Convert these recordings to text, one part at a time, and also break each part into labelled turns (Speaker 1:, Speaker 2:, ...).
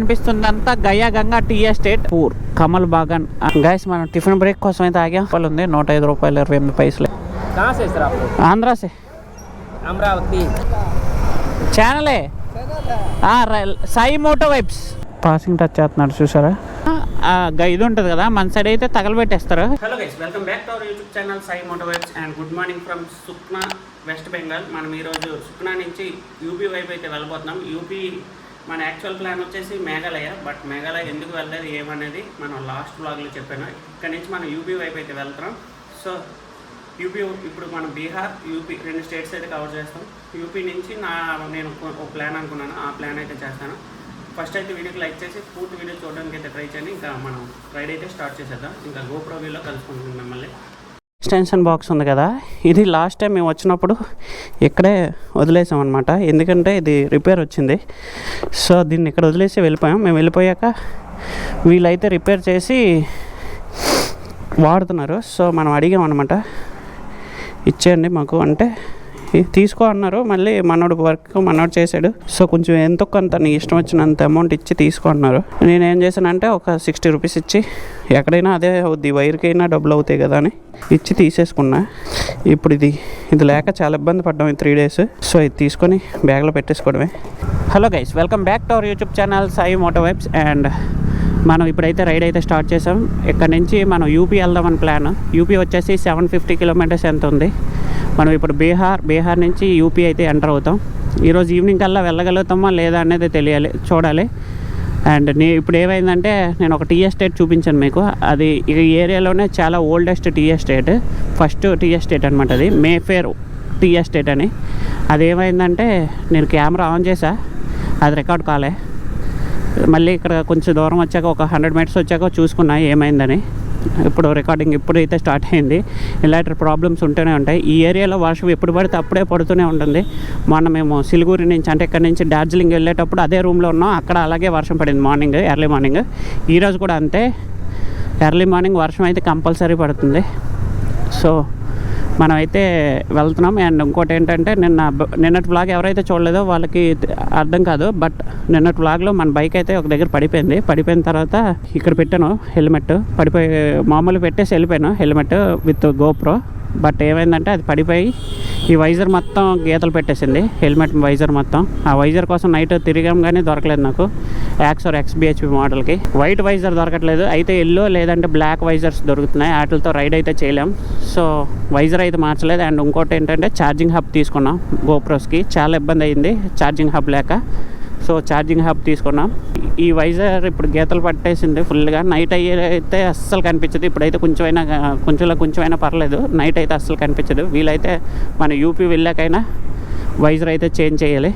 Speaker 1: కనిపిస్తుందంతా Gaya Ganga tea estate. పూర్ Kamal Bagan. Guys మనం tiffin break కోసం అయితే ఆగా వాళ్ళు ఉంది నూట ఐదు రూపాయలు ఇరవై ఎనిమిది పైసలు. ఆంధ్రాసే
Speaker 2: Amaravati.
Speaker 1: ఛానలే Sai moto vibes. Passing touch చేస్తున్నాడు చూసారా? ఇది ఉంటుంది కదా మన సైడ్ అయితే తగలబెట్టేస్తారు. Hello guys welcome back to our YouTube channel Sai moto moto vibes and good morning from Sukna West Bengal మనం ఈరోజు సుక్నా నుంచి యూపీ వైపు అయితే వెళ్ళబోతున్నాం. యూపీ మన యాక్చువల్ ప్లాన్ వచ్చేసి మేఘాలయ బట్ మేఘాలయ ఎందుకు వెళ్ళలేదు ఏమనేది మనం లాస్ట్ బ్లాగ్లో చెప్పాను. ఇక్కడ నుంచి మనం యూపీ వైపు అయితే వెళ్తున్నాం. సో యూపీ ఇప్పుడు మనం బీహార్ యూపీ రెండు స్టేట్స్ అయితే కవర్ చేస్తాం. యూపీ నుంచి నా నేను ఒక- ప్లాన్ అనుకున్నాను. ఆ ప్లాన్ అయితే చేస్తాను. ఫస్ట్ అయితే వీడియోకి లైక్ చేసి పూర్తి వీడియో చూడడానికి అయితే ట్రై చేయండి. ఇంకా మనం రైడ్ అయితే స్టార్ట్ చేసేద్దాం. ఇంకా గోప్రో వీలో కలుసుకుంటున్నాం మిమ్మల్ని ఎక్స్టెన్షన్ బాక్స్ ఉంది కదా. ఇది లాస్ట్ టైం మేము వచ్చినప్పుడు ఇక్కడే వదిలేసాం అనమాట ఎందుకంటే ఇది రిపేర్ వచ్చింది. సో దీన్ని ఇక్కడ వదిలేసి వెళ్ళిపోయాం. మేము వెళ్ళిపోయాక వీళ్ళైతే రిపేర్ చేసి వాడుతున్నారు. సో మనం అడిగాం అనమాట ఇచ్చేయండి మాకు అంటే తీసుకో అన్నారు. మళ్ళీ మనోడు వర్క్ మనోడు చేశాడు. సో కొంచెం ఎంతో కొంత నీ ఇష్టం వచ్చినంత అమౌంట్ ఇచ్చి తీసుకో అన్నారు. నేను ఏం చేశానంటే ఒక సిక్స్టీ రూపీస్ ఇచ్చి ఎక్కడైనా అదే అవుద్ది వైర్కైనా డబ్బులు అవుతాయి కదా అని ఇచ్చి తీసేసుకున్నా. ఇప్పుడు ఇది ఇది లేక చాలా ఇబ్బంది పడ్డాం ఈ త్రీ డేస్ సో ఇది తీసుకొని బ్యాగ్లో పెట్టేసుకోవడమే. Hello guys welcome back to our YouTube channel Sai moto vibes and మనం ఇప్పుడైతే రైడ్ అయితే స్టార్ట్ చేసాం ఇక్కడ నుంచి మనం యూపీ వెళ్దామని ప్లాన్ యూపీ వచ్చేసి సెవెన్ ఫిఫ్టీ కిలోమీటర్స్ ఎంత ఉంది? మనం ఇప్పుడు బీహార్ బీహార్ నుంచి యూపీ అయితే ఎంటర్ అవుతాం. ఈరోజు ఈవినింగ్ కల్లా వెళ్ళగలుగుతామా లేదా అనేది తెలియాలి చూడాలి. అండ్ నే ఇప్పుడు ఏమైందంటే నేను ఒక టీ ఎస్టేట్ చూపించాను మీకు. అది ఈ ఏరియాలోనే చాలా oldest tea estate. First tea estate అనమాట అది మేఫేర్ టీ ఎస్టేట్ అని. అది ఏమైందంటే నేను కెమెరా ఆన్ చేసా అది రికార్డ్ కాలే. మళ్ళీ ఇక్కడ కొంచెం దూరం వచ్చాక ఒక హండ్రెడ్ మీటర్స్ వచ్చాక చూసుకున్నా ఏమైందని. ఇప్పుడు రికార్డింగ్ ఇప్పుడైతే స్టార్ట్ అయింది. ఇలాంటి ప్రాబ్లమ్స్ ఉంటూనే ఉంటాయి. ఈ ఏరియాలో వర్షం ఎప్పుడు పడితే అప్పుడే పడుతూనే ఉంటుంది. మొన్న మేము సిలిగురి నుంచి అంటే ఇక్కడ నుంచి డార్జిలింగ్ వెళ్ళేటప్పుడు అదే రూమ్లో ఉన్నాం. అక్కడ అలాగే వర్షం పడింది మార్నింగ్ ఎర్లీ మార్నింగ్ ఈరోజు కూడా అంతే. ఎర్లీ మార్నింగ్ వర్షం అయితే కంపల్సరీ పడుతుంది. సో మనమైతే వెళ్తున్నాం. అండ్ ఇంకోటి ఏంటంటే నిన్న నిన్నటి బ్లాగ్ ఎవరైతే చూడలేదో వాళ్ళకి అర్థం కాదు. బట్ నిన్నటి బ్లాగ్లో మన బైక్ అయితే ఒక దగ్గర పడిపోయింది. పడిపోయిన తర్వాత ఇక్కడ పెట్టాను హెల్మెట్. పడిపోయి మామూలు పెట్టేసి వెళ్ళిపోయాను హెల్మెట్ విత్ గోప్రో. బట్ ఏమైందంటే అది పడిపోయి ఈ వైజర్ మొత్తం గీతలు పెట్టేసింది హెల్మెట్ వైజర్ మొత్తం. ఆ వైజర్ కోసం నైట్ తిరిగాం కానీ దొరకలేదు నాకు. యాక్సర్ ఎక్స్బిహెచ్పి మోడల్కి. వైట్ వైజర్ దొరకట్లేదు. అయితే ఎల్లో లేదంటే బ్లాక్ వైజర్స్ దొరుకుతున్నాయి. వాటితో రైడ్ అయితే చేయలేం. సో వైజర్ అయితే మార్చలేదు. అండ్ ఇంకోటి ఏంటంటే ఛార్జింగ్ హబ్ తీసుకున్నాం గోప్రోస్కి. చాలా ఇబ్బంది అయింది. ఛార్జింగ్ హబ్ లేక. సో ఛార్జింగ్ హబ్ తీసుకున్నాం. ఈ వైజర్ ఇప్పుడు గీతలు పట్టేసింది ఫుల్గా. నైట్ అయ్యే అయితే అస్సలు కనిపించదు. ఇప్పుడైతే కొంచెమైనా కొంచెంలో కొంచెమైనా పర్లేదు. నైట్ అయితే అస్సలు కనిపించదు. వీలైతే మన యూపీ వెళ్ళాకైనా వైజర్ అయితే చేంజ్ చేయాలి.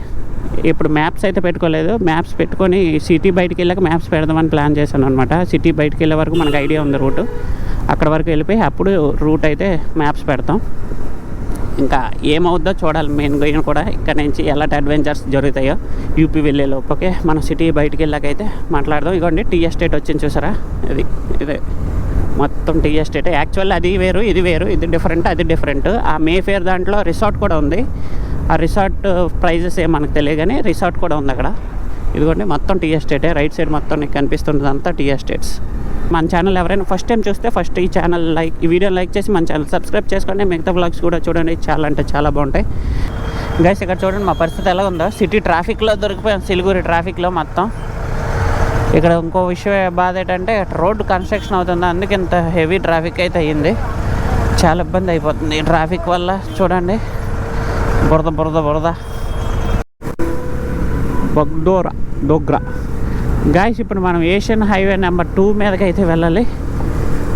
Speaker 1: ఇప్పుడు మ్యాప్స్ అయితే పెట్టుకోలేదు. మ్యాప్స్ పెట్టుకొని సిటీ బయటికి వెళ్ళాక మ్యాప్స్ పెడదామని ప్లాన్ చేశాను అనమాట సిటీ బయటికి వెళ్ళే వరకు మనకు ఐడియా ఉంది రూట్. అక్కడ వరకు వెళ్ళిపోయి అప్పుడు రూట్ అయితే మ్యాప్స్ పెడతాం. ఇంకా ఏమవుద్దో చూడాలి. మెయిన్ గోయిన్ కూడా ఇక్కడ నుంచి ఎలాంటి అడ్వెంచర్స్ జరుగుతాయో యూపీ వెళ్ళేలోపు ఓకే? మనం సిటీ బయటికి వెళ్ళాకైతే మాట్లాడదాం. ఇగోండి టీ ఎస్టేట్ వచ్చింది చూసారా? ఇది ఇదే మొత్తం టీ ఎస్టేట్. యాక్చువల్ అది వేరు ఇది వేరు ఇది డిఫరెంట్ అది డిఫరెంట్ ఆ మేఫేర్ దాంట్లో రిసార్ట్ కూడా ఉంది. ఆ రిసార్ట్ ప్రైజెస్ ఏం మనకు తెలియదు కానీ రిసార్ట్ కూడా ఉంది అక్కడ. ఇదిగోండి మొత్తం టీ ఎస్టేటే. రైట్ సైడ్ మొత్తం నీకు కనిపిస్తుంది అంతా టీ ఎస్టేట్స్. మన ఛానల్ ఎవరైనా ఫస్ట్ టైం చూస్తే ఫస్ట్ ఈ ఛానల్ లైక్ ఈ వీడియో లైక్ చేసి మన ఛానల్ సబ్స్క్రైబ్ చేసుకోండి. మిగతా బ్లాగ్స్ కూడా చూడండి. చాలా అంటే చాలా బాగుంటాయి. గైస్ ఇక్కడ చూడండి మా పరిస్థితి ఎలా ఉందో. సిటీ ట్రాఫిక్లో దొరికిపోయాం. సిలిగురి ట్రాఫిక్లో మొత్తం. ఇక్కడ ఇంకో విషయం బాధ ఏంటంటే రోడ్డు కన్స్ట్రక్షన్ అవుతుంది. అందుకే ఇంత హెవీ ట్రాఫిక్ అయితే అయ్యింది. చాలా ఇబ్బంది అయిపోతుంది ట్రాఫిక్ వల్ల. చూడండి. బురద బురద బురద. బగ్డోరా డోగ్రా. గాయస్ ఇప్పుడు మనం ఏషియన్ హైవే నెంబర్ టూ మీదకి అయితే వెళ్ళాలి.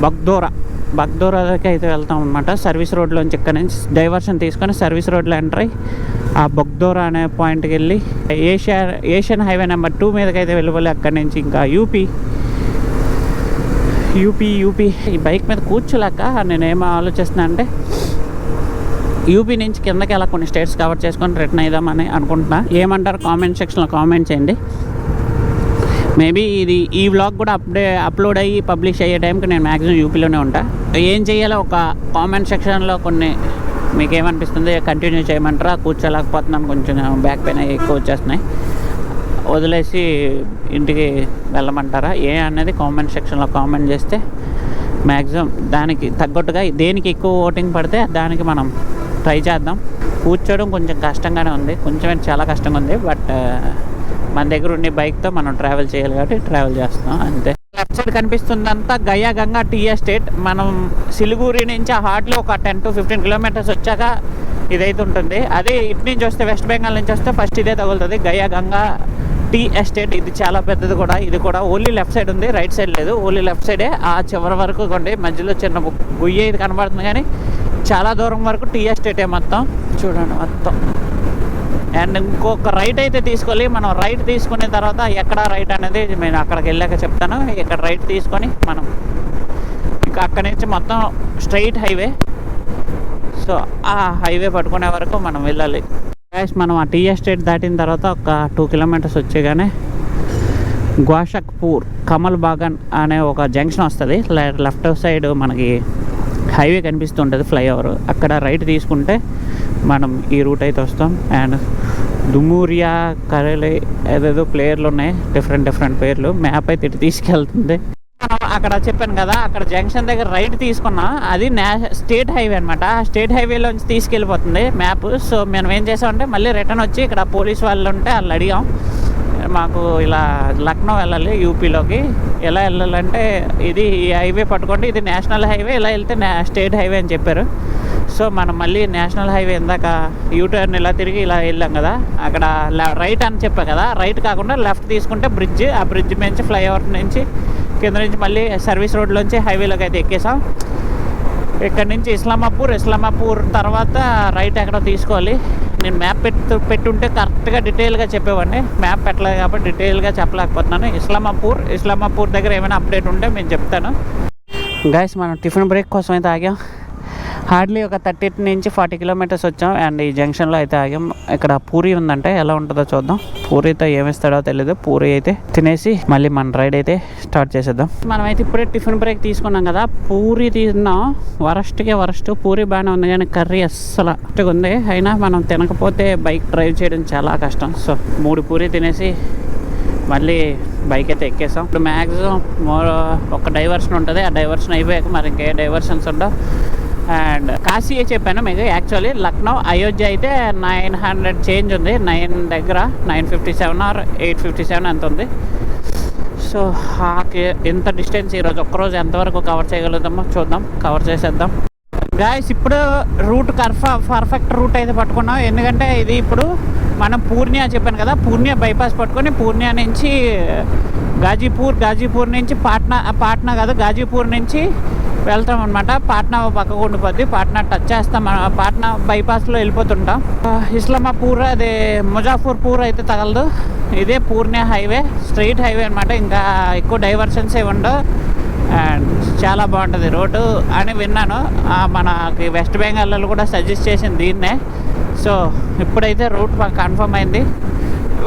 Speaker 1: బగ్దోరా బగ్దోరాకి అయితే వెళ్తాం అనమాట సర్వీస్ రోడ్లోంచి ఇక్కడ నుంచి డైవర్షన్ తీసుకొని సర్వీస్ రోడ్లో ఎంటర్ అయ్యి ఆ బగ్దోరా అనే పాయింట్కి వెళ్ళి Asia Asian highway number two మీదకి అయితే వెళ్ళిపోలే అక్కడి నుంచి ఇంకా యూపీ యూపీ యూపీ ఈ బైక్ మీద కూర్చోలేక నేనేమో ఆలోచిస్తున్నా అంటే యూపీ నుంచి కిందకి ఎలా కొన్ని స్టేట్స్ కవర్ చేసుకొని రిటర్న్ అయిదామని అనుకుంటున్నా. ఏమంటారు? కామెంట్ సెక్షన్లో కామెంట్ చేయండి. మేబీ ఇది ఈ వ్లాగ్ కూడా అప్డే అప్లోడ్ అయ్యి పబ్లిష్ అయ్యే టైంకి నేను మ్యాక్సిమం యూపీలోనే ఉంటా. ఏం చేయాలో ఒక కామెంట్ సెక్షన్లో కొన్ని మీకు ఏమనిపిస్తుంది కంటిన్యూ చేయమంటారా? కూర్చోలేకపోతున్నాను కొంచెం బ్యాక్ పెయిన్ ఎక్కువ వచ్చేస్తున్నాయి. వదిలేసి ఇంటికి వెళ్ళమంటారా? ఏ అనేది కామెంట్ సెక్షన్లో కామెంట్ చేస్తే మ్యాక్సిమం దానికి తగ్గట్టుగా దేనికి ఎక్కువ ఓటింగ్ పడితే దానికి మనం ట్రై చేద్దాం. కూర్చోవడం కొంచెం కష్టంగానే ఉంది. కొంచెం చాలా కష్టంగా ఉంది. బట్ మన దగ్గర ఉండే బైక్తో మనం ట్రావెల్ చేయాలి కాబట్టి ట్రావెల్ చేస్తాం అంతే. లెఫ్ట్ సైడ్ కనిపిస్తుందంతా గయా గంగా టీ ఎస్టేట్. మనం సిలిగూరి నుంచి ఆ హార్డ్లీ ఒక టెన్ టు ఫిఫ్టీన్ కిలోమీటర్స్ వచ్చాక ఇదైతే ఉంటుంది. అదే ఇటు నుంచి వస్తే వెస్ట్ బెంగాల్ నుంచి వస్తే ఫస్ట్ ఇదే తగులుతుంది. Gaya Ganga tea estate. ఇది చాలా పెద్దది కూడా. ఇది కూడా ఓన్లీ లెఫ్ట్ సైడ్ ఉంది రైట్ సైడ్ లేదు. ఓన్లీ లెఫ్ట్ సైడే. ఆ చివరి వరకు కొండి మధ్యలో చిన్న గుయ్య ఇది కనబడుతుంది కానీ చాలా దూరం వరకు టీ ఎస్టేటే మొత్తం. చూడండి మొత్తం. అండ్ ఇంకొక రైట్ అయితే తీసుకోవాలి. మనం రైట్ తీసుకున్న తర్వాత ఎక్కడ రైట్ అనేది నేను అక్కడికి వెళ్ళాక చెప్తాను. ఇక్కడ రైట్ తీసుకొని మనం ఇంకా అక్కడి నుంచి మొత్తం స్ట్రైట్ హైవే. సో ఆ హైవే పట్టుకునే వరకు మనం వెళ్ళాలి. Guys, మనం ఆ టీ ఎస్టేట్ దాటిన తర్వాత ఒక టూ కిలోమీటర్స్ వచ్చేగానే గ్వాషక్పూర్ కమల్ బాగన్ అనే ఒక జంక్షన్ వస్తుంది. లెఫ్ట్ సైడ్ మనకి హైవే కనిపిస్తుంటుంది ఫ్లైఓవర్. అక్కడ రైట్ తీసుకుంటే మనం ఈ రూట్ అయితే వస్తాం. అండ్ దుమూరియా కరలి ఏదేదో ప్లేయర్లు ఉన్నాయి. డిఫరెంట్ డిఫరెంట్ పేర్లు. మ్యాప్ అయితే ఇటు తీసుకెళ్తుంది. అక్కడ చెప్పాను కదా అక్కడ జంక్షన్ దగ్గర రైట్ తీసుకున్నా అది నా స్టేట్ హైవే అనమాట ఆ స్టేట్ హైవేలోంచి తీసుకెళ్ళిపోతుంది మ్యాప్. సో మనం ఏం చేసామంటే మళ్ళీ రిటర్న్ వచ్చి ఇక్కడ పోలీస్ వాళ్ళు ఉంటే వాళ్ళు అడిగాం. మాకు ఇలా లక్నో వెళ్ళాలి యూపీలోకి. ఎలా వెళ్ళాలంటే ఇది ఈ హైవే పట్టుకోండి ఇది నేషనల్ హైవే ఇలా వెళ్తే స్టేట్ హైవే అని చెప్పారు. సో మనం మళ్ళీ నేషనల్ హైవే ఇందాక యూటర్న్ ఇలా తిరిగి ఇలా వెళ్ళాం కదా అక్కడ రైట్ అని చెప్పాం కదా రైట్ కాకుండా లెఫ్ట్ తీసుకుంటే బ్రిడ్జ్ ఆ బ్రిడ్జ్ నుంచి ఫ్లైఓవర్ నుంచి కింద నుంచి మళ్ళీ సర్వీస్ రోడ్లోంచి హైవేలోకి అయితే ఎక్కేసాం. ఇక్కడ నుంచి ఇస్లామాపూర్ ఇస్లామాపూర్ తర్వాత రైట్ ఎక్కడో తీసుకోవాలి. నేను మ్యాప్ పెట్టు పెట్టుంటే కరెక్ట్గా డీటెయిల్గా చెప్పేవాడిని. మ్యాప్ పెట్టలేదు కాబట్టి డీటెయిల్గా చెప్పలేకపోతున్నాను. ఇస్లామాపూర్ ఇస్లామాపూర్ దగ్గర ఏమైనా అప్డేట్ ఉంటే నేను చెప్తాను. గైస్ మనం టిఫిన్ బ్రేక్ కోసం అయితే ఆగాం. హార్డ్లీ ఒక థర్టీ నుంచి ఫార్టీ కిలోమీటర్స్ వచ్చాం. అండ్ ఈ జంక్షన్లో అయితే ఆగాం. ఇక్కడ పూరి ఉందంటే ఎలా ఉంటుందో చూద్దాం. పూరితో ఏమిస్తాడో తెలియదు పూరి అయితే తినేసి మళ్ళీ మన రైడ్ అయితే స్టార్ట్ చేసేద్దాం. మనం అయితే ఇప్పుడే టిఫిన్ బ్రేక్ తీసుకున్నాం కదా. పూరి తిన్నాం వరస్ట్కే వరస్ట్. పూరి బాగానే ఉంది కానీ కర్రీ అస్సలు ఉంది. అయినా మనం తినకపోతే బైక్ డ్రైవ్ చేయడం చాలా కష్టం. సో మూడు పూరి తినేసి మళ్ళీ బైక్ అయితే ఎక్కేసాం. ఇప్పుడు మ్యాక్సిమం ఒక డైవర్షన్ ఉంటుంది. ఆ డైవర్షన్ అయిపోయాక మరి ఇంకే డైవర్షన్స్ ఉండవు. అండ్ కాశీ చెప్పాను మీకు. యాక్చువల్లీ లక్నో అయోధ్య అయితే నైన్ హండ్రెడ్ చేంజ్ ఉంది. నైన్ దగ్గర nine fifty seven or eight fifty seven ఎంత ఉంది సో ఎంత డిస్టెన్స్ ఈరోజు ఒక్కరోజు ఎంతవరకు కవర్ చేయగలుగుతామో చూద్దాం. కవర్ చేసేద్దాం. గాయస్ ఇప్పుడు రూట్ కర్ఫా పర్ఫెక్ట్ రూట్ అయితే పట్టుకున్నాం. ఎందుకంటే ఇది ఇప్పుడు మనం పూర్ణియా చెప్పాను కదా పూర్ణియా బైపాస్ పట్టుకొని పూర్ణియా నుంచి గాజీపూర్ గాజీపూర్ నుంచి పాట్నా పాట్నా కాదు గాజీపూర్ నుంచి వెళ్తాం అనమాట పాట్నా పక్క ఉండిపోద్ది. పాట్నా టచ్ చేస్తాం. మనం పాట్నా బైపాస్లో వెళ్ళిపోతుంటాం. ఇస్లామాపూర్ అదే ముజాఫర్పూర్ అయితే తగలదు. ఇదే పూర్ణియా హైవే స్ట్రైట్ హైవే అనమాట ఇంకా ఎక్కువ డైవర్షన్స్ ఏమి ఉండవు. అండ్ చాలా బాగుంటుంది రోడ్డు అని విన్నాను. మనకి వెస్ట్ బెంగాల్లో కూడా సజెస్ట్ చేసింది దీన్నే. సో ఇప్పుడైతే రూట్ మాకు కన్ఫర్మ్ అయింది.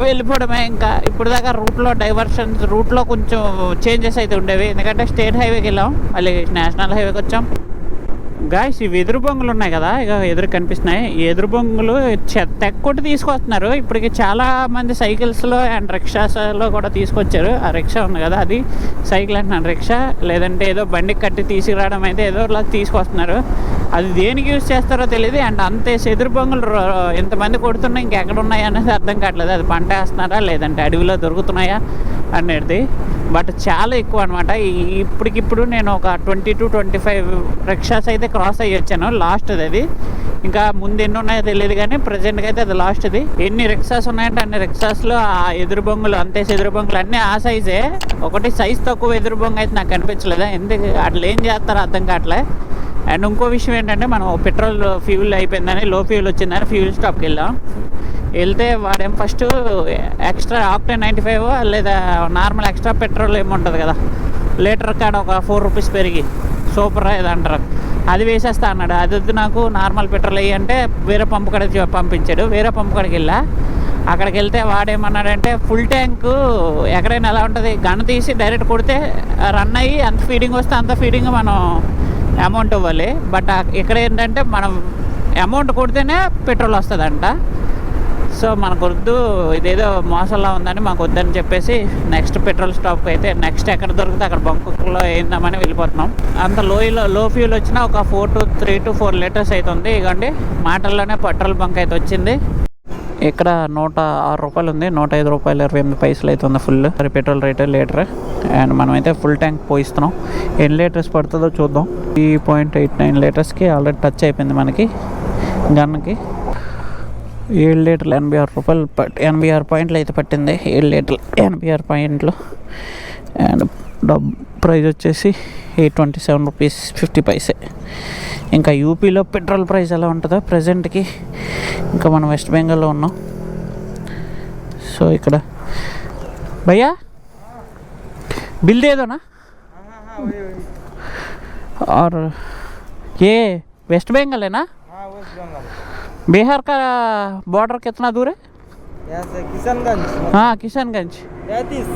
Speaker 1: వెళ్ళిపోవడమే ఇంకా. ఇప్పుడు దాకా రూట్లో డైవర్షన్స్ రూట్లో కొంచెం చేంజెస్ అయితే ఉండేవి. ఎందుకంటే స్టేట్ హైవేకి వెళ్ళాం. మళ్ళీ నేషనల్ హైవేకి వచ్చాం. గాయస్ ఈ ఎదురు బొంగులు ఉన్నాయి కదా. ఇక ఎదురు కనిపిస్తున్నాయి. ఈ ఎదురు బొంగులు చెత్త ఎక్కొట్టి తీసుకొస్తున్నారు. ఇప్పటికి చాలా మంది సైకిల్స్లో అండ్ రిక్షాస్లో కూడా తీసుకొచ్చారు. ఆ రిక్షా ఉంది కదా అది. సైకిల్ అంటున్నాను రిక్షా. లేదంటే ఏదో బండి కట్టి తీసుకురావడం అయితే ఏదో ఇలా తీసుకొస్తున్నారు. అది దేనికి యూజ్ చేస్తారో తెలియదు అండ్ అంతే ఎదురు బొంగులు రో- ఎంతమంది కొడుతున్నాయి ఇంకెక్కడ ఉన్నాయి అనేది అర్థం కావట్లేదు. అది పంట వేస్తున్నారా? లేదంటే అడవిలో దొరుకుతున్నాయా? అనేది. బట్ చాలా ఎక్కువ అనమాట ఇప్పటికిప్పుడు నేను ఒక twenty to twenty five rickshaws అయితే క్రాస్ అయ్యి వచ్చాను. లాస్ట్ అది ఇంకా ముందు ఎన్ని ఉన్నాయో తెలియదు కానీ ప్రజెంట్గా అయితే అది లాస్ట్ది ఎన్ని రిక్షాస్ ఉన్నాయంటే అన్ని రిక్షాస్లో ఆ ఎదురు బొంగులు అంతే ఎదురు బొంగులు అన్నీ ఆ సైజే ఒకటి సైజ్ తక్కువ ఎదురు బొంగు అయితే నాకు కనిపించలేదు ఎందుకు? అట్లా ఏం చేస్తారో అర్థం కావట్లే. అండ్ ఇంకో విషయం ఏంటంటే మనం పెట్రోల్ ఫ్యూల్ అయిపోయిందని లో ఫ్యూల్ వచ్చిందని ఫ్యూల్ స్టాప్కి వెళ్ళాం. వెళ్తే వాడేం first extra octane ninety five లేదా నార్మల్ ఎక్స్ట్రా పెట్రోల్ ఏముంటుంది కదా? లీటర్ కాడ ఒక ఫోర్ రూపీస్ పెరిగి. సూపర్ ఇది అంటారు అది వేసేస్తా అన్నాడు. అది వద్దు నాకు నార్మల్ పెట్రోల్ అయ్యి అంటే వేరే పంపు కాడ పంపించాడు. వేరే పంపు కడికి వెళ్ళా. అక్కడికి వెళ్తే వాడేమన్నాడంటే ఫుల్ ట్యాంక్ ఎక్కడైనా ఎలా ఉంటుంది? గన్ తీసి డైరెక్ట్ కొడితే రన్ అయ్యి అంత ఫీడింగ్ వస్తే అంత ఫీడింగ్ మనం అమౌంట్ ఇవ్వాలి. బట్ ఇక్కడ ఏంటంటే మనం అమౌంట్ కొడితేనే పెట్రోల్ వస్తుందంట. సో మనకు వద్దు ఇదేదో మోసంలా ఉందని మాకు వద్దని చెప్పేసి నెక్స్ట్ పెట్రోల్ స్టాప్ అయితే నెక్స్ట్ ఎక్కడ దొరికితే అక్కడ బంకులో వేయిందామని వెళ్ళిపోతున్నాం. అంత లోయలో లో ఫ్యూల్ వచ్చినా ఒక four to three to four litres అవుతుంది ఇగండి మాటల్లోనే పెట్రోల్ బంక్ అయితే వచ్చింది. ఇక్కడ నూట ఆరు రూపాయలు ఉంది. నూట ఐదు రూపాయలు ఇరవై ఎనిమిది పైసలు అవుతుంది full petrol rate litre. And మనమైతే ఫుల్ ట్యాంక్ పోయిస్తున్నాం. ఎన్ని లీటర్స్ పడుతుందో చూద్దాం. త్రీ పాయింట్ ఎయిట్ నైన్ లీటర్స్కి ఆల్రెడీ టచ్ అయిపోయింది మనకి. గన్కి ఏడు లీటర్లు ఎనభై ఆరు రూపాయలు ఎనభై ఆరు పాయింట్లు అయితే పట్టింది. ఏడు లీటర్లు ఎనభై ఆరు పాయింట్లు. అండ్ డబ్ ప్రైజ్ వచ్చేసి eight twenty seven rupees fifty paise. ఇంకా యూపీలో పెట్రోల్ ప్రైస్ ఎలా ఉంటుందో ప్రజెంట్కి ఇంకా మనం వెస్ట్ బెంగాల్లో ఉన్నాం. సో ఇక్కడ భయ్యా బిల్ ఏదోనా? Or A west బెంగాలేనా? Waste Bengal है ना
Speaker 3: हाँ वेस्ट बंगाल
Speaker 1: बिहार का बॉर्डर कितना दूर है
Speaker 3: यहाँ से किशनगंज
Speaker 1: हाँ किशनगंज
Speaker 3: तैतीस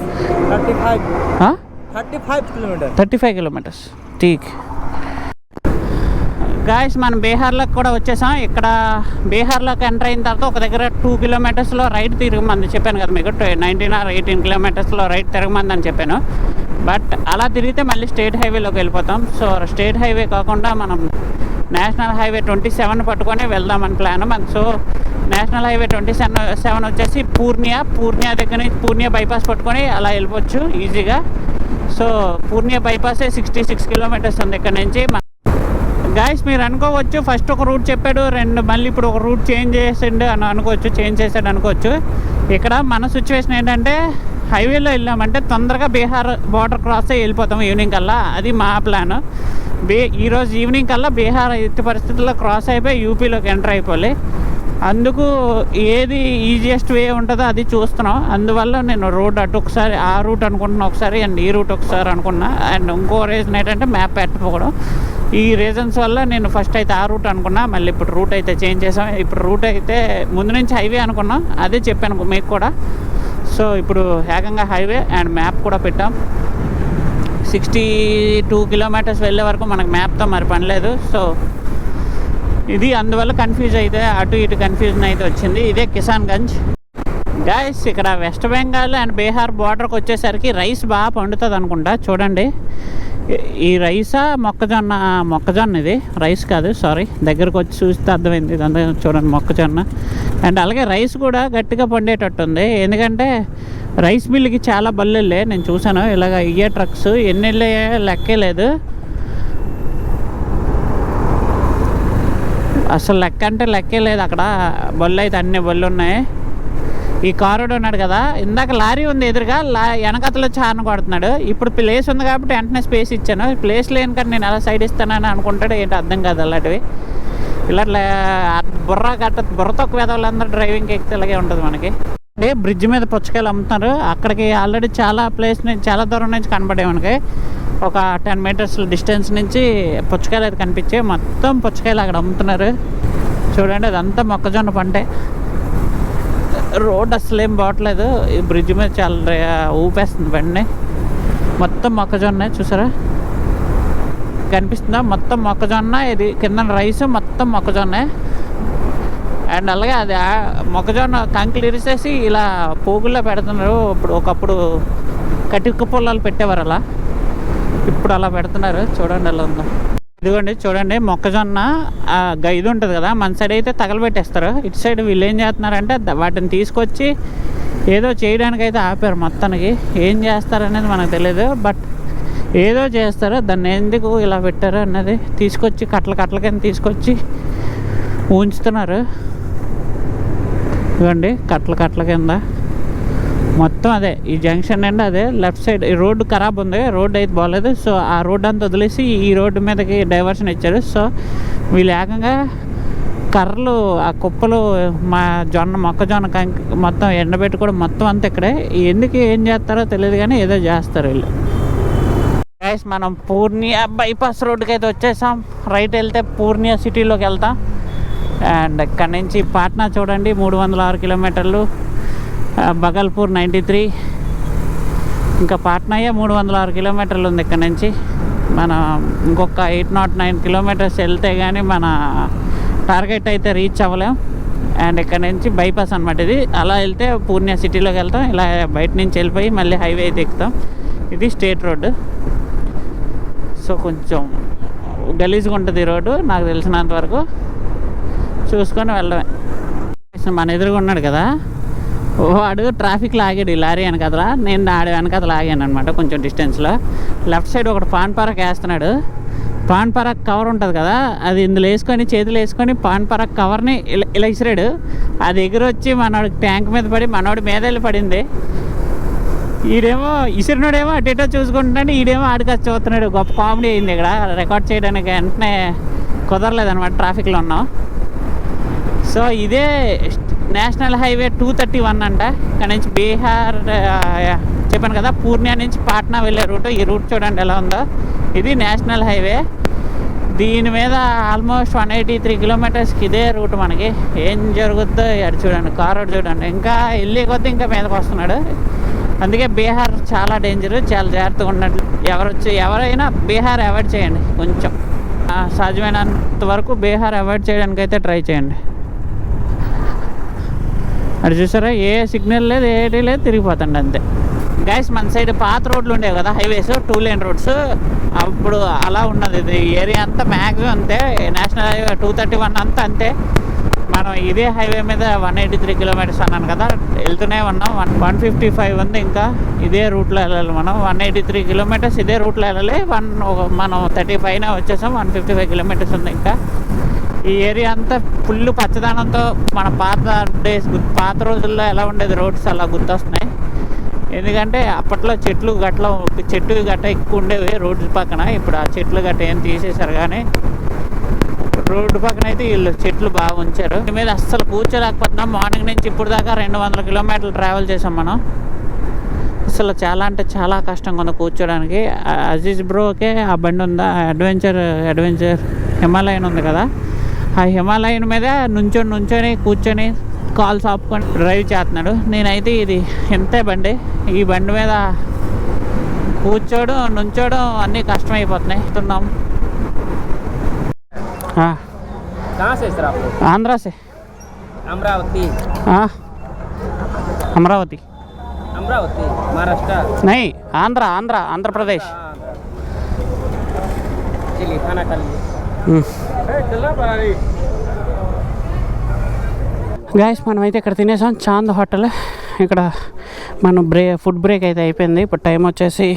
Speaker 3: थर्टी फाइव
Speaker 1: हाँ
Speaker 3: thirty five kilometre
Speaker 1: thirty five kilometres ఠీక్ guys మనం బీహార్లోకి కూడా వచ్చేసాం ఇక్కడ బీహార్లోకి ఎంటర్ అయిన తర్వాత ఒక దగ్గర టూ కిలోమీటర్స్లో రైట్ తిరగమంది చెప్పాను కదా మీకు నైన్టీన్ ఆర్ ఎయిటీన్ కిలోమీటర్స్లో రైట్ తిరగమంది అని చెప్పాను బట్ అలా తిరిగితే మళ్ళీ స్టేట్ హైవేలోకి వెళ్ళిపోతాం సో స్టేట్ హైవే కాకుండా మనం నేషనల్ హైవే ట్వంటీ సెవెన్ పట్టుకొని వెళ్దామని ప్లాన్. మనకు so national highway twenty seven seven వచ్చేసి పూర్ణియా. పూర్ణియా దగ్గర నుంచి పూర్ణియా బైపాస్ పట్టుకొని అలా వెళ్ళిపోవచ్చు ఈజీగా. సో పూర్ణియా బైపాసే సిక్స్టీ సిక్స్ కిలోమీటర్స్ ఉంది ఇక్కడ నుంచి. గాయస్ మీరు అనుకోవచ్చు ఫస్ట్ ఒక రూట్ చెప్పాడు రెండు మళ్ళీ ఇప్పుడు ఒక రూట్ చేంజ్ చేసిండు అని అనుకోవచ్చు చేంజ్ చేశాడు అనుకోవచ్చు. ఇక్కడ మన సిచ్యువేషన్ ఏంటంటే హైవేలో వెళ్ళామంటే తొందరగా బీహార్ బార్డర్ క్రాస్ అయ్యి వెళ్ళిపోతాం ఈవినింగ్ కల్లా. అది మా ప్లాన్. బీ ఈరోజు ఈవినింగ్ కల్లా బీహార్ ఎట్టి పరిస్థితుల్లో క్రాస్ అయిపోయి యూపీలోకి ఎంటర్ అయిపోవాలి. అందుకు ఏది ఈజియెస్ట్ వే ఉంటుందో అది చూస్తున్నాం. అందువల్ల నేను రోడ్ అటు ఒకసారి ఆ రూట్ అనుకుంటున్నా ఒకసారి అండ్ ఈ రూట్ ఒకసారి అనుకున్నా. అండ్ ఇంకో రీజన్ ఏంటంటే మ్యాప్ పెట్టకపోవడం. ఈ రీజన్స్ వల్ల నేను ఫస్ట్ అయితే ఆ రూట్ అనుకున్నా. మళ్ళీ ఇప్పుడు రూట్ అయితే చేంజ్ చేసాం. ఇప్పుడు రూట్ అయితే ముందు నుంచి హైవే అనుకున్నాం. అదే చెప్పాను మీకు కూడా. సో ఇప్పుడు ఏకంగా హైవే అండ్ మ్యాప్ కూడా పెట్టాం. సిక్స్టీ టూ కిలోమీటర్స్ వెళ్ళే వరకు మనకు మ్యాప్తో మరి పనిలేదు సో ఇది అందువల్ల కన్ఫ్యూజ్ అయితే అటు ఇటు కన్ఫ్యూజన్ అయితే వచ్చింది. ఇదే కిసాన్ గంజ్ గాయస్ ఇక్కడ వెస్ట్ బెంగాల్ అండ్ బీహార్ బార్డర్కి వచ్చేసరికి రైస్ బాగా పండుతుంది అనుకుంటా చూడండి. ఈ- రైసా మొక్కజొన్న? మొక్కజొన్న ఇది. రైస్ కాదు సారీ దగ్గరకు వచ్చి చూస్తే అర్థమైంది. ఇదంతా చూడండి మొక్కజొన్న. అండ్ అలాగే రైస్ కూడా గట్టిగా పండేటట్టు ఉంది ఎందుకంటే రైస్ మిల్లుకి చాలా బళ్ళు నేను చూశాను. ఇలాగ ఇయ్యే ట్రక్స్ ఎన్ని లెక్కే లేదు. అసలు లెక్క అంటే లెక్కే లేదు. అక్కడ బళ్ళు అయితే అన్ని బళ్ళు ఉన్నాయి ఈ కారుడు ఉన్నాడు కదా ఇందాక లారీ ఉంది ఎదురుగా లా వెనకతలో చారణ కొడుతున్నాడు. ఇప్పుడు ప్లేస్ ఉంది కాబట్టి వెంటనే స్పేస్ ఇచ్చాను. ప్లేస్ లేని కానీ నేను ఎలా సైడ్ ఇస్తానని అనుకుంటాడు ఏంటి అర్థం కాదు అలాంటివి. ఇలా బుర్ర గట్ట బుర్ర తక్కువ వాళ్ళందరూ డ్రైవింగ్ ఎక్కితే ఇలాగే ఉంటుంది మనకి. అంటే బ్రిడ్జ్ మీద పుచ్చకాయలు అమ్ముతున్నారు. అక్కడికి ఆల్రెడీ చాలా ప్లేస్ నుంచి చాలా దూరం నుంచి కనబడే మనకి. ఒక టెన్ మీటర్స్ డిస్టెన్స్ నుంచి పుచ్చకాయలు అయితే కనిపించాయి. మొత్తం పుచ్చకాయలు అక్కడ అమ్ముతున్నారు. చూడండి అదంతా మొక్కజొన్న పంటే. రోడ్ అసలు ఏం బాగట్లేదు. ఈ బ్రిడ్జ్ మీద చాలా రే- ఊపేస్తుంది బండి మొత్తం మొక్కజొన్న చూసారా? కనిపిస్తుందా? మొత్తం మొక్కజొన్న ఇది కింద రైస్ మొత్తం మొక్కజొన్న. అండ్ అలాగే అది మొక్కజొన్న కంకులు ఇరిసేసి ఇలా పోగుల్లో పెడుతున్నారు. ఇప్పుడు ఒకప్పుడు కటిక పొలాలు పెట్టేవారు అలా. ఇప్పుడు అలా పెడుతున్నారు. చూడండి ఎలా ఉందో. ఇదిగోండి చూడండి మొక్కజొన్న గైదు ఉంటుంది కదా మన సైడ్ అయితే తగలబెట్టేస్తారు. ఇటు సైడ్ వీళ్ళు ఏం చేస్తున్నారంటే వాటిని తీసుకొచ్చి ఏదో చేయడానికి అయితే ఆపారు మొత్తానికి. ఏం చేస్తారనేది మనకు తెలియదు బట్ ఏదో చేస్తారు. దాన్ని ఎందుకు ఇలా పెట్టారు అన్నది తీసుకొచ్చి కట్టల కట్టల కింద తీసుకొచ్చి ఉంచుతున్నారు. ఇవ్వండి కట్టల కట్టల కింద మొత్తం అదే ఈ జంక్షన్ అండి అదే లెఫ్ట్ సైడ్ ఈ రోడ్డు ఖరాబ్ ఉంది రోడ్డు అయితే బాగలేదు సో ఆ రోడ్డు అంతా వదిలేసి ఈ రోడ్డు మీదకి డైవర్షన్ ఇచ్చారు. సో వీళ్ళు ఏకంగా కర్రలు ఆ కుప్పలు మా జొన్న మొక్కజొన్న కంకి మొత్తం ఎండబెట్టి కూడా మొత్తం అంతా ఇక్కడే. ఎందుకు ఏం చేస్తారో తెలియదు కానీ ఏదో చేస్తారు వీళ్ళు. గైస్ మనం పూర్ణియా బైపాస్ రోడ్డుకి అయితే వచ్చేసాం. రైట్ వెళ్తే పూర్ణియా సిటీలోకి వెళ్తాం. అండ్ ఇక్కడ నుంచి పాట్నా చూడండి మూడు వందల ఆరు కిలోమీటర్లు. Bhagalpur ninety three. ఇంకా పాట్నాయే మూడు వందల ఆరు కిలోమీటర్లు ఉంది ఇక్కడ నుంచి. మన ఇంకొక ఎయిట్ నాట్ నైన్ కిలోమీటర్స్ వెళ్తే కానీ మన టార్గెట్ అయితే రీచ్ అవ్వలేం. అండ్ ఇక్కడ నుంచి బైపాస్ అనమాట ఇది. అలా వెళ్తే పూర్ణియా సిటీలోకి వెళ్తాం. ఇలా బయట నుంచి వెళ్ళిపోయి మళ్ళీ హైవే అయితే ఎక్కుతాం. ఇది స్టేట్ రోడ్డు. సో కొంచెం గలీజ్గా ఉంటుంది ఈ రోడ్డు నాకు తెలిసినంత వరకు. చూసుకొని వెళ్ళడమే. మన ఎదురుగా ఉన్నాడు కదా. వాడు ట్రాఫిక్లో ఆగాడు ఈ లారీ వెనకదలా నేను ఆడ వెనకదల ఆగాను అనమాట కొంచెం డిస్టెన్స్లో. లెఫ్ట్ సైడ్ ఒకటి పాన్ పరాక్ వేస్తున్నాడు. పాన్ పరాక్ కవర్ ఉంటుంది కదా అది ఇందులో వేసుకొని చేతులు వేసుకొని పాన్ పరాక్ కవర్ని ఇలా ఇలా ఇసిరాడు అది ఎగురొచ్చి మనోడు ట్యాంక్ మీద పడి మనోడు మీద వెళ్ళి పడింది. ఈడేమో ఇసిరినోడేమో అటు ఇటో చూసుకుంటున్నాడు ఈడేమో ఆడికి చూస్తున్నాడు. గొప్ప కామెడీ అయింది ఇక్కడ. రికార్డ్ చేయడానికి వెంటనే కుదరలేదనమాట ట్రాఫిక్లో ఉన్నాం. సో ఇదే national highway two thirty one అంట. ఇక్కడ నుంచి బీహార్ చెప్పాను కదా పూర్ణియా నుంచి పాట్నా వెళ్ళే రూట్. ఈ రూట్ చూడండి ఎలా ఉందో. ఇది నేషనల్ హైవే. దీని మీద ఆల్మోస్ట్ వన్ ఎయిటీ త్రీ కిలోమీటర్స్కి ఇదే రూట్ మనకి. ఏం జరుగుద్దో ఇక్కడ చూడండి కార్ రోడ్ చూడండి. ఇంకా వెళ్ళే కొద్దీ ఇంకా మీదకి వస్తున్నాడు. అందుకే బీహార్ చాలా డేంజర్ చాలా జాగ్రత్తగా ఉన్నట్లు ఎవరు వచ్చి ఎవరైనా బీహార్ అవాయిడ్ చేయండి కొంచెం. సహజమైనంత సాధ్యమైనంత వరకు బీహార్ అవాయిడ్ చేయడానికి అయితే ట్రై చేయండి. అటు చూసారా? ఏ సిగ్నల్ లేదు ఏటి లేదు తిరిగిపోతండి అంతే. గైస్ మన సైడ్ పాత రోడ్లు ఉండేవి కదా హైవేస్ టూ లేన్ రోడ్స్ అప్పుడు అలా ఉన్నది ఇది. ఏరియా అంతా మ్యాక్సిమం అంతే. National highway two thirty one అంతా అంతే. మనం ఇదే హైవే మీద వన్ ఎయిటీ త్రీ కిలోమీటర్స్ అన్నాను కదా వెళ్తూనే ఉన్నాం. వన్ వన్ ఫిఫ్టీ ఫైవ్ ఉంది ఇంకా. ఇదే రూట్లో వెళ్ళాలి మనం. వన్ ఎయిటీ త్రీ కిలోమీటర్స్ ఇదే రూట్లో వెళ్ళాలి. వన్ మనం థర్టీ పైన వచ్చేసాం. వన్ ఫిఫ్టీ ఫైవ్ కిలోమీటర్స్ ఉంది ఇంకా. ఈ ఏరియా అంతా ఫుల్ పచ్చదనంతో మన పాత డేస్ పాత రోజుల్లో ఎలా ఉండేది రోడ్స్ అలా గుర్తొస్తున్నాయి. ఎందుకంటే అప్పట్లో చెట్లు గట్ల చెట్లు గట్ట ఎక్కువ ఉండేవి రోడ్డు పక్కన. ఇప్పుడు ఆ చెట్లు గట్ట ఏం తీసేశారు కానీ రోడ్డు పక్కన అయితే వీళ్ళు చెట్లు బాగా ఉంచారు. దీని మీద అస్సలు కూర్చోలేకపోతున్నాం. మార్నింగ్ నుంచి ఇప్పుడు దాకా రెండు వందల కిలోమీటర్లు ట్రావెల్ చేసాం మనం. అసలు చాలా అంటే చాలా కష్టంగా ఉంది కూర్చోడానికి. అజీజ్ బ్రోకే ఆ బండి ఉందా? అడ్వెంచర్ అడ్వెంచర్ హిమాలయన్ ఉంది కదా? ఆ హిమాలయన్ మీద నుంచొని నుంచొని కూర్చొని కాల్స్ ఆపుకొని డ్రైవ్ చేస్తున్నాడు నేనైతే ఇది ఎంతే బండి ఈ బండి మీద కూర్చోవడం నుంచోవడం అన్నీ కష్టమైపోతున్నాయి ఉన్నాం
Speaker 2: कहाँ से सर आप लोग
Speaker 1: ఆంధ్రా సే
Speaker 2: अमरावती
Speaker 1: అమరావతి
Speaker 2: अमरावती महाराष्ट्र
Speaker 1: నై ఆంధ్ర ఆంధ్ర ఆంధ్రప్రదేశ్
Speaker 2: हाँ, चलिए खाना खा लीजिए चलना भाई
Speaker 1: గాయస్ మనమైతే ఇక్కడ తినేసాం చాంద్ హోటల్. ఇక్కడ మనం బ్రే ఫుడ్ బ్రేక్ అయితే అయిపోయింది. ఇప్పుడు టైం వచ్చేసి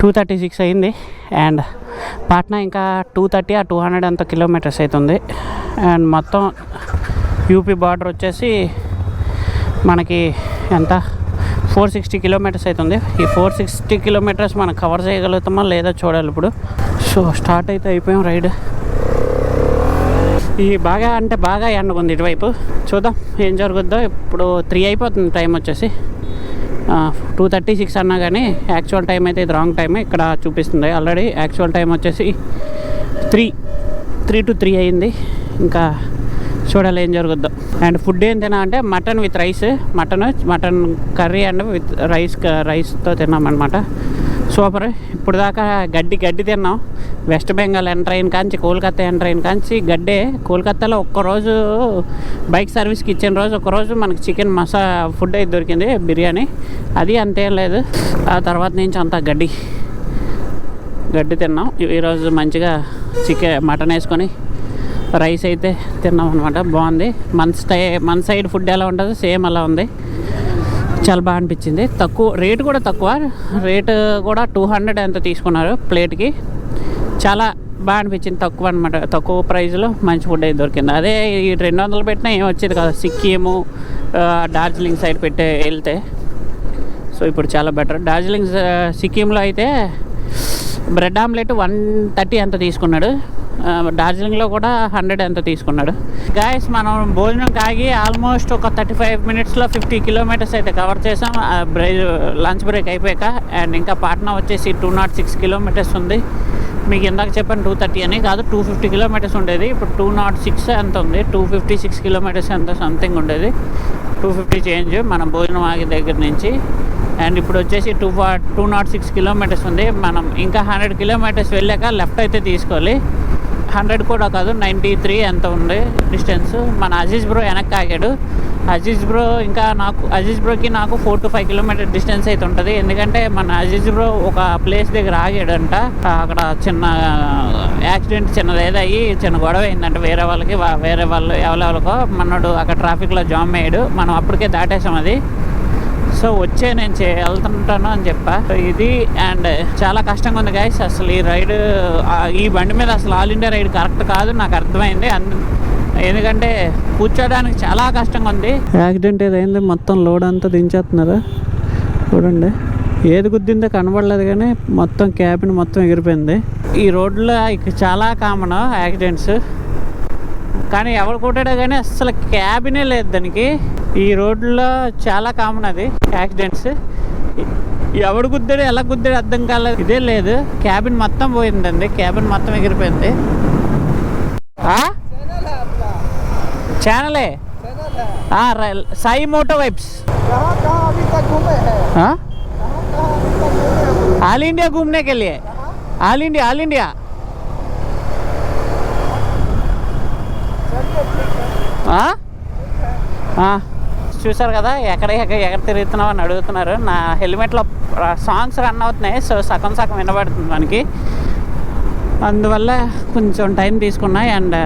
Speaker 1: టూ థర్టీ సిక్స్ అయింది. అండ్ పాట్నా ఇంకా టూ థర్టీ ఆ టూ హండ్రెడ్ అంత కిలోమీటర్స్ అవుతుంది. అండ్ మొత్తం యూపీ బార్డర్ వచ్చేసి మనకి ఎంత? ఫోర్ సిక్స్టీ కిలోమీటర్స్ అవుతుంది. ఈ ఫోర్ సిక్స్టీ కిలోమీటర్స్ మనం కవర్ చేయగలుగుతామా లేదా చూడాలి ఇప్పుడు. సో స్టార్ట్ అయితే అయిపోయాం రైడ్. ఈ బాగా అంటే బాగా ఎండగా ఉంది ఇటువైపు. చూద్దాం ఏం జరుగుద్దో. ఇప్పుడు త్రీ అయిపోతుంది టైం వచ్చేసి. టూ థర్టీ సిక్స్ అన్నా కానీ యాక్చువల్ టైం అయితే ఇది రాంగ్ టైం ఇక్కడ చూపిస్తుంది. ఆల్రెడీ యాక్చువల్ టైం వచ్చేసి త్రీ త్రీ టు త్రీ అయింది. ఇంకా చూడాలి ఏం జరుగుద్దో. అండ్ ఫుడ్ ఏం తినా అంటే mutton with rice mutton mutton curry and with rice రైస్తో తిన్నామన్నమాట. సూపర్. ఇప్పుడు దాకా గడ్డి గడ్డి తిన్నాం. వెస్ట్ బెంగాల్ ఎంటర్ అయిన కాంచి కోల్కతా ఎంటర్ అయిన కాంచి గడ్డే. కోల్కతాలో ఒక్కరోజు బైక్ సర్వీస్కి ఇచ్చిన రోజు ఒకరోజు మనకి చికెన్ మసా ఫుడ్ అయితే దొరికింది బిర్యానీ. అది అంతేం లేదు. ఆ తర్వాత నుంచి అంతా గడ్డి. గడ్డి తిన్నాం. ఈరోజు మంచిగా చికెన్ మటన్ వేసుకొని రైస్ అయితే తిన్నాం అనమాట బాగుంది. మన స్టై మన సైడ్ ఫుడ్ ఎలా ఉంటుందో సేమ్ అలా ఉంది. చాలా బాగా అనిపించింది. తక్కువ రేటు కూడా తక్కువ. రేటు కూడా టూ హండ్రెడ్ ఎంత తీసుకున్నారు ప్లేట్కి. చాలా బాగా అనిపించింది. తక్కువ అనమాట తక్కువ ప్రైస్లో మంచి ఫుడ్ అయితే దొరికింది. అదే ఈ రెండు వందలు పెట్టినా ఏం వచ్చేది కదా. సిక్కిము డార్జిలింగ్ సైడ్ పెట్టే వెళ్తే. సో ఇప్పుడు చాలా బెటర్. డార్జిలింగ్ సిక్కింలో అయితే బ్రెడ్ ఆమ్లెట్ వన్ థర్టీ ఎంత తీసుకున్నాడు. డార్జిలింగ్లో కూడా హండ్రెడ్ ఎంత తీసుకున్నాడు. గాయస్ మనం భోజనం కాగి ఆల్మోస్ట్ ఒక థర్టీ ఫైవ్ మినిట్స్లో ఫిఫ్టీ కిలోమీటర్స్ అయితే కవర్ చేసాం. బ్రేక్ లంచ్ బ్రేక్ అయిపోయాక అండ్ ఇంకా పాట్నా వచ్చేసి టూ నాట్ సిక్స్ కిలోమీటర్స్ ఉంది. మీకు ఇందాక చెప్పాను టూ థర్టీ అని కాదు టూ ఫిఫ్టీ కిలోమీటర్స్ ఉండేది. ఇప్పుడు టూ నాట్ సిక్స్ ఎంత ఉంది? టూ ఫిఫ్టీ సిక్స్ కిలోమీటర్స్ ఎంత సంథింగ్ ఉండేది. టూ ఫిఫ్టీ చేంజ్ మనం భోజనం ఆగే దగ్గర నుంచి. అండ్ ఇప్పుడు వచ్చేసి two two nought six kilometres ఉంది. మనం ఇంకా హండ్రెడ్ కిలోమీటర్స్ వెళ్ళాక లెఫ్ట్ అయితే తీసుకోవాలి. హండ్రెడ్ కూడా కాదు నైంటీ త్రీ ఎంత ఉంది డిస్టెన్స్. మన అజీజ్ బ్రో వెనక్కి ఆగాడు. అజీజ్ బ్రో ఇంకా నాకు అజీజ్ బ్రోకి నాకు four to five kilometre distance అయితే ఉంటుంది. ఎందుకంటే మన అజీజ్ బ్రో ఒక ప్లేస్ దగ్గర ఆగాడంట. అక్కడ చిన్న యాక్సిడెంట్ చిన్నది ఏదయ్యి చిన్న గొడవ అయిందంట వేరే వాళ్ళకి వేరే వాళ్ళు ఎవరెవరికో. మనోడు అక్కడ ట్రాఫిక్లో జామ్ అయ్యాడు. మనం అప్పటికే దాటేసాం అది. సో వచ్చే నేను చే వెళ్తుంటాను అని చెప్పా. సో ఇది అండ్ చాలా కష్టంగా ఉంది గైస్ అసలు ఈ రైడ్ ఈ బండి మీద అసలు ఆల్ ఇండియా రైడ్ కరెక్ట్ కాదు నాకు అర్థమైంది. అందు ఎందుకంటే కూర్చోడానికి చాలా కష్టంగా ఉంది. యాక్సిడెంట్ ఏదైంది? మొత్తం లోడ్ అంతా దించేస్తున్నారు? చూడండి. ఏది గుద్దిందో కనబడలేదు కానీ మొత్తం క్యాబిన్ మొత్తం ఎగిరిపోయింది. ఈ రోడ్లో చాలా కామన్ యాక్సిడెంట్స్ కానీ ఎవరు కొట్టాడో కానీ అసలు క్యాబినే లేదు దానికి. ఈ రోడ్లో చాలా కామన్ అది యాక్సిడెంట్స్ ఎవడు గుద్దాడు ఎలా గుద్దాడు అర్థం కాలేదు ఇదే లేదు క్యాబిన్ మొత్తం పోయిందండి క్యాబిన్ మొత్తం ఎగిరిపోయింది ఆ? ఛానలే ఆ, ర- సాయి మోటో వైబ్స్
Speaker 3: कहाँ कहाँ अभी तक घूमे हैं
Speaker 1: ఆ?
Speaker 3: कहाँ कहाँ अभी तक घूमे हैं
Speaker 1: ऑल इंडिया घूमने के लिए ऑल इंडिया ऑल इंडिया ఆ? ఆ. చూసారు కదా ఎక్కడ ఎక్కడ తిరుగుతున్నావు అని అడుగుతున్నారు. నా హెల్మెట్లో సాంగ్స్ రన్ అవుతున్నాయి సో సగం సగం వినబడుతుంది మనకి. అందువల్ల కొంచెం టైం తీసుకున్నాయి అండ్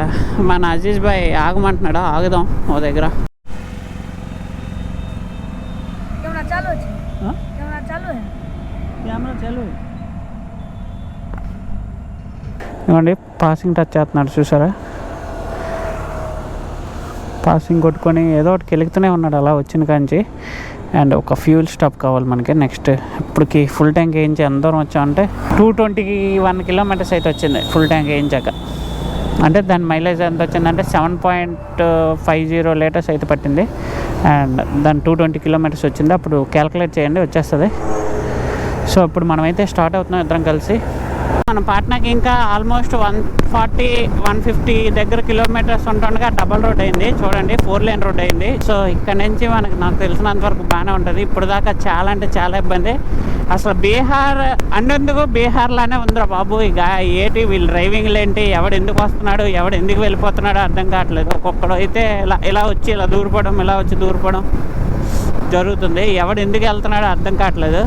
Speaker 1: మన అజీజ్ భాయ్ ఆగమంటున్నాడు ఆగుదాం ఓ దగ్గర. ఇవ్వండి పాసింగ్ టచ్ చేస్తున్నాడు చూసారా? పాసింగ్ కొట్టుకొని ఏదో ఒకటి కెలుగుతూనే ఉన్నాడు అలా వచ్చిన కాంచి. అండ్ ఒక ఫ్యూల్ స్టాప్ కావాలి మనకి నెక్స్ట్ ఇప్పటికి ఫుల్ ట్యాంక్ వేయించి ఎంత దూరం వచ్చామంటే టూ ట్వంటీకి వన్ కిలోమీటర్స్ అయితే వచ్చింది ఫుల్ ట్యాంక్ వేయించాక. అంటే దాని మైలేజ్ ఎంత వచ్చిందంటే seven point five zero litres అయితే పట్టింది. అండ్ దాని టూ ట్వంటీ కిలోమీటర్స్ వచ్చింది. అప్పుడు క్యాల్కులేట్ చేయండి వచ్చేస్తుంది. సో ఇప్పుడు మనమైతే స్టార్ట్ అవుతున్నాం ఇద్దరం కలిసి. మన పాట్నాకి ఇంకా almost one forty one fifty దగ్గర కిలోమీటర్స్ ఉంటుండగా డబల్ రోడ్ అయింది. చూడండి ఫోర్ లేన్ రోడ్ అయింది. సో ఇక్కడ నుంచి మనకి నాకు తెలిసినంత వరకు బాగానే ఉంటుంది. ఇప్పుడు దాకా చాలా అంటే చాలా ఇబ్బంది. అసలు బీహార్ అన్నందుకు? బీహార్లానే ఉందిరా బాబు. ఇక ఏంటి వీళ్ళు డ్రైవింగ్లు ఏంటి? ఎవడు ఎందుకు వస్తున్నాడు? ఎవడు ఎందుకు వెళ్ళిపోతున్నాడో అర్థం కావట్లేదు. ఒక్కొక్కడు అయితే ఇలా ఇలా వచ్చి ఇలా దూరిపోవడం ఇలా వచ్చి దూరిపోవడం జరుగుతుంది. ఎవడు ఎందుకు వెళ్తున్నాడో అర్థం కావట్లేదు.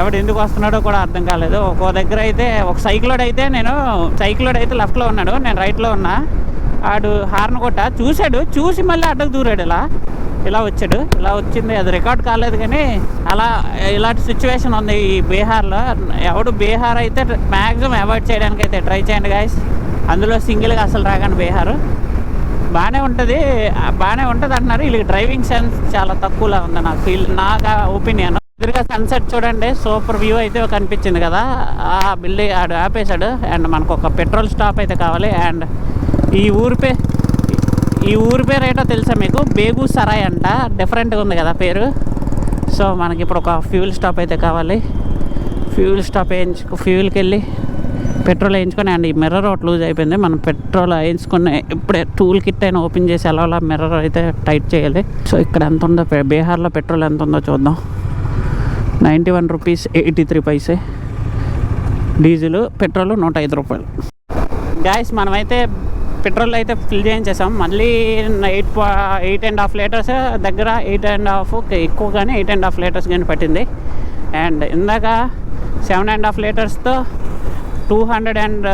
Speaker 1: ఎవడు ఎందుకు వస్తున్నాడో కూడా అర్థం కాలేదు. ఒక్కో దగ్గర అయితే ఒక సైకిలోడ్ అయితే నేను సైకిలోడ్ అయితే లెఫ్ట్లో ఉన్నాడు నేను రైట్లో ఉన్నా. ఆడు హార్న్ కొట్ట చూశాడు చూసి మళ్ళీ అడ్డకు దూరాడు ఇలా. ఇలా వచ్చాడు ఇలా వచ్చింది. అది రికార్డ్ కాలేదు కానీ అలా ఇలాంటి సిచ్యువేషన్ ఉంది ఈ బీహార్లో. ఎవడు బీహార్ అయితే మ్యాక్సిమం అవాయిడ్ చేయడానికి అయితే ట్రై చేయండి గాయస్. అందులో సింగిల్గా అసలు రాకండి బీహార్. బాగానే ఉంటుంది బాగానే ఉంటుంది అంటున్నారు. వీళ్ళకి డ్రైవింగ్ సెన్స్ చాలా తక్కువలా ఉంది నాకు. ఫీల్ నా ఒపీనియన్. ఎదురుగా సన్సెట్ చూడండి సూపర్ వ్యూ అయితే కనిపించింది కదా. ఆ బిల్డింగ్ ఆడు ఆపేశాడు. అండ్ మనకు ఒక పెట్రోల్ స్టాప్ అయితే కావాలి. అండ్ ఈ ఊరి పే ఈ ఊరి పేరు ఏంటో తెలుసా మీకు? బేగుసరాయ్ అంట. డిఫరెంట్గా ఉంది కదా పేరు. సో మనకి ఇప్పుడు ఒక ఫ్యూల్ స్టాప్ అయితే కావాలి. ఫ్యూల్ స్టాప్ వేయించుకు ఫ్యూల్కి వెళ్ళి పెట్రోల్ వేయించుకొని అండ్ ఈ మిర్రర్ ఒకటి లూజ్ అయిపోయింది. మనం పెట్రోల్ వేయించుకుని ఇప్పుడే టూల్ కిట్ అయినా ఓపెన్ చేసి ఎలా అలా మిర్రర్ అయితే టైట్ చేయాలి. సో ఇక్కడ ఎంత ఉందో బీహార్లో పెట్రోల్ ఎంత ఉందో చూద్దాం. Ninety one rupees eighty three paise. Diesel petrol నూట ఐదు రూపాయలు. గ్యాస్ మనమైతే పెట్రోల్ అయితే ఫిల్ చేయించేసాం. మళ్ళీ eight eight and half litres దగ్గర ఎయిట్ అండ్ హాఫ్ ఎక్కువ కానీ ఎయిట్ అండ్ హాఫ్ లీటర్స్ కానీ పట్టింది. అండ్ ఇందాక seven and half లీటర్స్తో two hundred and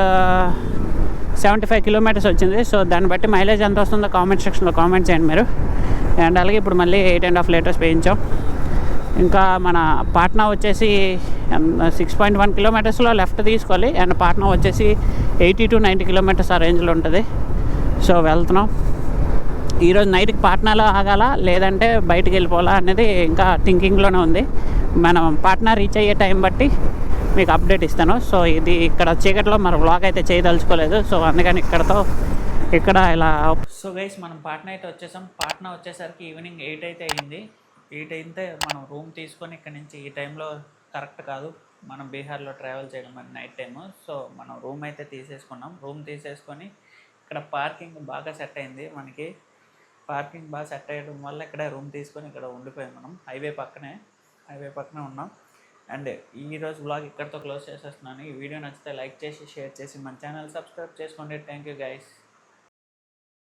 Speaker 1: seventy five kilometres వచ్చింది. సో దాన్ని బట్టి మైలేజ్ ఎంత వస్తుందో కామెంట్ సెక్షన్లో కామెంట్ చేయండి మీరు. అండ్ అలాగే ఇప్పుడు మళ్ళీ ఎయిట్ అండ్ హాఫ్ లీటర్స్ వేయించాం. ఇంకా మన పాట్నా వచ్చేసి సిక్స్ పాయింట్ వన్ కిలోమీటర్స్లో లెఫ్ట్ తీసుకోవాలి. అండ్ పాట్నా వచ్చేసి ఎయిటీ టు నైంటీ కిలోమీటర్స్ ఆ రేంజ్లో ఉంటుంది. సో వెళ్తున్నాం. ఈరోజు నైట్కి పాట్నాలో ఆగాల? లేదంటే బయటికి వెళ్ళిపోవాలా అనేది ఇంకా థింకింగ్లోనే ఉంది. మనం పాట్నా రీచ్ అయ్యే టైం బట్టి మీకు అప్డేట్ ఇస్తాను. సో ఇది ఇక్కడ చీకట్లో మన వ్లాగ్ అయితే చేయదలుచుకోలేదు. సో అందుకని ఇక్కడతో ఇక్కడ ఇలా సో గైస్ మనం పాట్నా అయితే వచ్చేసాం. పాట్నా వచ్చేసరికి ఈవినింగ్ ఎయిట్ అయితే అయింది. ఎయిట్ అయితే మనం రూమ్ తీసుకొని ఇక్కడ నుంచి ఈ టైంలో కరెక్ట్ కాదు. మనం బీహార్లో ట్రావెల్ చేయడం మరి నైట్ టైము సో మనం రూమ్ అయితే తీసేసుకున్నాం. రూమ్ తీసేసుకొని ఇక్కడ పార్కింగ్ బాగా సెట్ అయింది మనకి. పార్కింగ్ బాగా సెట్ అయ్యడం వల్ల ఇక్కడ రూమ్ తీసుకొని ఇక్కడ ఉండిపోయాం మనం. హైవే పక్కనే హైవే పక్కనే ఉన్నాం. అండ్ ఈ రోజు బ్లాగ్ ఇక్కడితో క్లోజ్ చేసేస్తున్నాను. ఈ వీడియో నచ్చితే లైక్ చేసి షేర్ చేసి మన ఛానల్ సబ్స్క్రైబ్ చేసుకోండి. Thank you guys